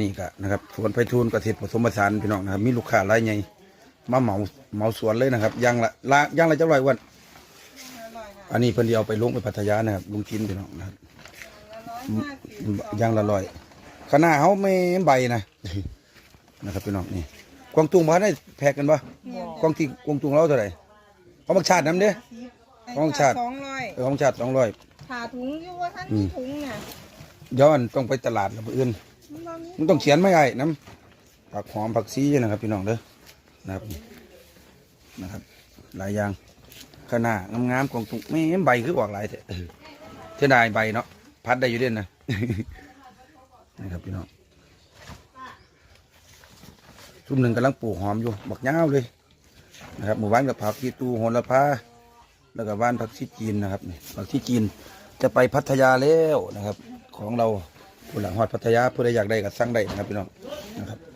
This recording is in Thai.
นี่ก็นะครับสวนไพฑูรย์เกษตรผสมผสานพี่น้องนะครับ มีลูกค้ารายใหญ่มาเหมาเหมาสวนเลยนะครับย่างละละย่างละเจ้าไรวันอร่อยค่ะอันนี้เพิ่นสิเดียวไปลงไปพัทยานะครับลุงจินพี่น้องนะครับร้อยห้าสิบย่างละร้อยขนาดเฮาไม่ใบนะนะครับพี่น้องนี่กวางตุ้งมาได้แพกกันปะกวางที่กวางตุ้งเราเท่าไหร่เขาบักชาติน้ำเด้ของชาติสองร้อยเออของชาติสองร้อยผ่าถุงอยู่ว่าท่านอืมีมถุงน่ะย้อนต้องไปตลาดแล้วอื่น มันต้องเขียนไม่ไอ้น้ำผักหอมผักซีนะครับ พี่น้องเด้อนะครับนะครับ หลายอย่างขนาดงามๆของตุ้งไม่ใบคือออกหลายเถอะเท่าดายใบเนาะพัดได้อยู่เด่นนะนะครับพี่น้องทุ่มหนึ่งกำลังปลูกหอมอยู่บักยาเลยนะครับหมู่บ้านกับผักที่ตูโหระพาแล้วก็บ้านผักชีจีนนะครับนี่ผักชีจีนจะไปพัทยาแล้วนะครับ ของเรา ผลหลังฮอดพัทยาผู้ใดอยากได้ก็สั่งได้นะครับพี่น้องนะครับ